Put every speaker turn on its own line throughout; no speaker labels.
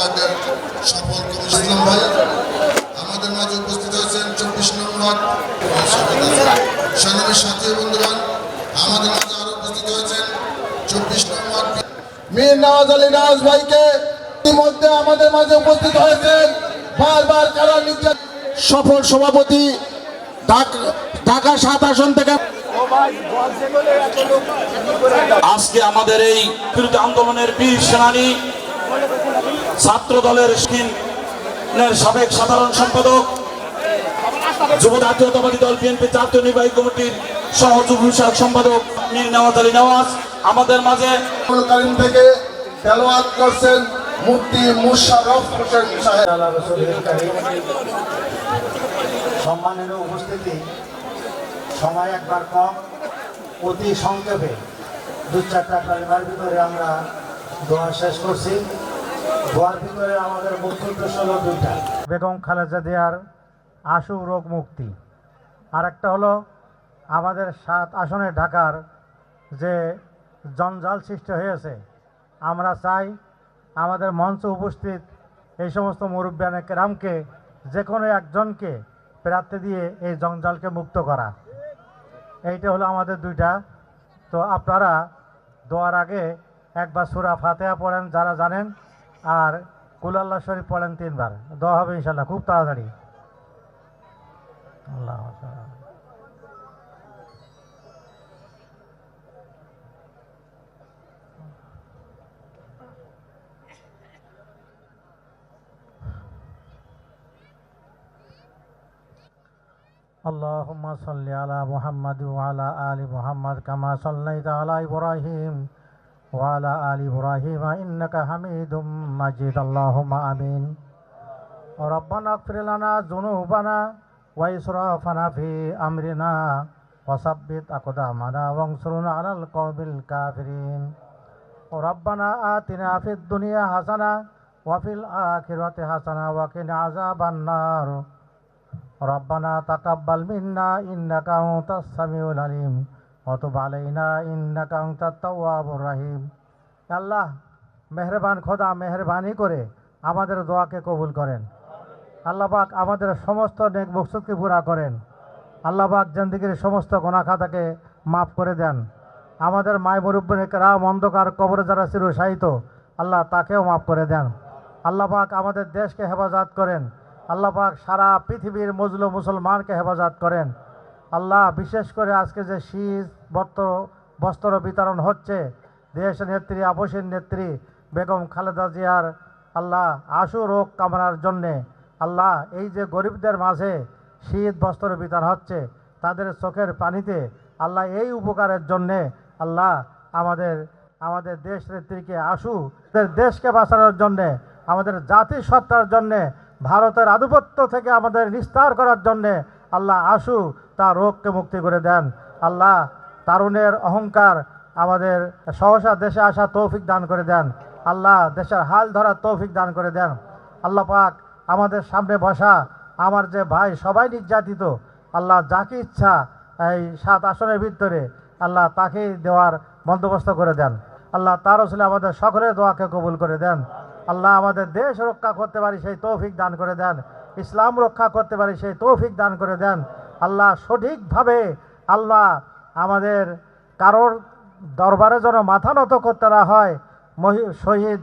সফল ভাই আমাদের মাঝে উপস্থিত হয়েছেন চব্বিশ নং ওয়ার্ড সাথী বন্ধুগণ আমাদের মাঝে আরও উপস্থিত হয়েছেন চব্বিশ নং ওয়ার্ড মীর নওয়াজ আলী নওয়াজ ভাইকে ইতিমধ্যে আমাদের মাঝে উপস্থিত হয়েছেন। বারবার কারা নির্যাতন সফল সভাপতি ঢাকা- ঢাকা সাত আসন থেকে
আজকে আমাদের এই বিরোধী আন্দোলনের বীর সেনানী ছাত্র দলের সাবেক সাধারণ সম্পাদক যুব জাতীয়তাবাদী দল বিএনপি জাতীয় নির্বাহী কমিটির সহযোগ বিষয়ক সম্পাদক মীর নওয়াজ আলী নওয়াজ। আমাদের মাঝে
থেকে তেলাওয়াত করছেন মুফতি মুশারফ হোসেন সাহেব।
সম্মানের উপস্থিতি। সময় একবার কম অতি সংক্ষেপে। দু চারটা কালিমার ভিতরে আমরা দোয়া শেষ করছি। ভিতরে আমাদের বেগম খালেজা দেয়ার আশু রোগ মুক্তি। আর একটা হলো আমাদের সাত আসনে ঢাকার যে জঞ্জাল সৃষ্টি হয়েছে, আমরা চাই আমাদের মঞ্চে উপস্থিত এই সমস্ত মুরব্বিয়ানে কেরামকে যে কোনো একজনকে প্রার্থী দিয়ে এই জঞ্জালকে মুক্ত করা। এইটা হলো আমাদের দুইটা। তো আপনারা দোয়ার আগে একবার সুরা ফাতেহা পড়েন, যারা জানেন আর কুলাল্লা শরীফ পড়েন তিনবার দোয়া হবে ইনশাল্লাহ খুব তাড়াতাড়ি আল্লাহ আকবার। اللهم صل على محمد وعلى آل محمد كما صليت على إبراهيم وعلى آل إبراهيم إنك حميد مجيد. اللهم آمين. ربنا اغفر لنا ذنوبنا وإسرافنا في أمرنا وثبت أقدامنا وانصرنا على القوم الكافرين. ربنا آتنا في الدنيا حسنة وفي الآخرة حسنة وقنا عذاب النار. ربنا تقبل منا إنك أنت السميع العليم. অতব আল্লাহ, মেহরবান খোদা, মেহরবানি করে আমাদের দোয়াকে কবুল করেন। আল্লাহবাক আমাদের সমস্ত নেক মকসুদকে পুরা করেন। আল্লাহবাক জেন্দিগির সমস্ত গোনাখাতাকে মাফ করে দেন। আমাদের মায় মুরুব্বনেকরাম অন্ধকার কবরে যারা চিরসায়িত আল্লাহ তাকেও মাফ করে দেন। আল্লাহবাক আমাদের দেশকে হেফাজত করেন। আল্লাহবাক সারা পৃথিবীর মজলু মুসলমানকে হেফাজত করেন। আল্লাহ, বিশেষ করে আজকে যে শীত বস্ত্র বস্ত্র বিতরণ হচ্ছে। দেশ নেত্রী আবসীর নেত্রী বেগম খালেদা জিয়ার আল্লাহ আশু রোগ কামনার জন্যে আল্লাহ এই যে গরিবদের মাঝে শীত বস্ত্র বিতরণ হচ্ছে, তাদের চোখের পানিতে আল্লাহ এই উপকারের জন্যে আল্লাহ আমাদের আমাদের দেশ নেত্রীকে আশু দেশকে বাঁচানোর জন্যে, আমাদের জাতি সত্তার জন্যে, ভারতের আধিপত্য থেকে আমাদের নিস্তার করার জন্যে আল্লাহ আশু তার রোগকে মুক্তি করে দেন। আল্লাহ তারুণের অহংকার আমাদের সহসা দেশে আসা তৌফিক দান করে দেন। আল্লাহ দেশের হাল ধরার তৌফিক দান করে দেন। আল্লাহ পাক আমাদের সামনে বসা আমার যে ভাই সবাই নির্যাতিত, আল্লাহ যাকে ইচ্ছা এই সাত আসনের ভিতরে আল্লাহ তাকেই দেওয়ার বন্দোবস্ত করে দেন। আল্লাহ তার আসলে আমাদের সকলের দোয়াকে কবুল করে দেন। আল্লাহ আমাদের দেশ রক্ষা করতে পারি সেই তৌফিক দান করে দেন। ইসলাম রক্ষা করতে পারি সেই তৌফিক দান করে দেন। আল্লাহ সঠিকভাবে আল্লাহ আমাদের কারোর দরবারে যেন মাথা নত করতে না হয়, মহি- শহীদ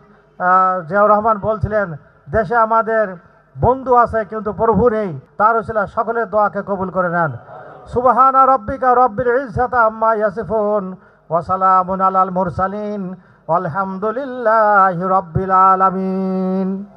জিয়াউর রহমান বলছিলেন, দেশে আমাদের বন্ধু আছে কিন্তু প্রভু নেই, তার ছিল সকলের দোয়াকে কবুল করে নেন। সুবহানা রব্বিকা রব্বিল ইজ্জাতা আম্মা ইয়াসিফুন, ওয়া সালামুন আলাল মুরসালিন আলহামদুলিল্লাহি রব্বিল আলামিন।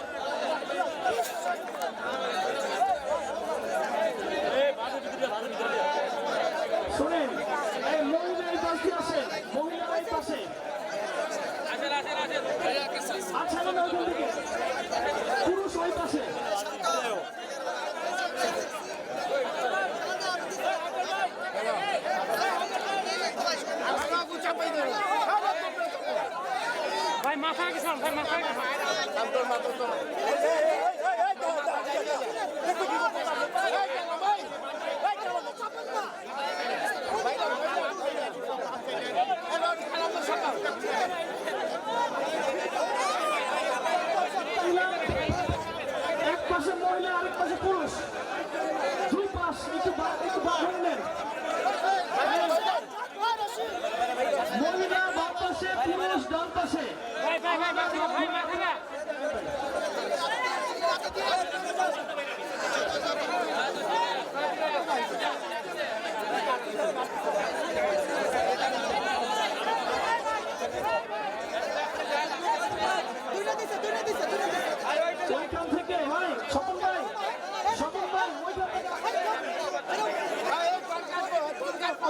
মাথায় মাথায়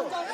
남자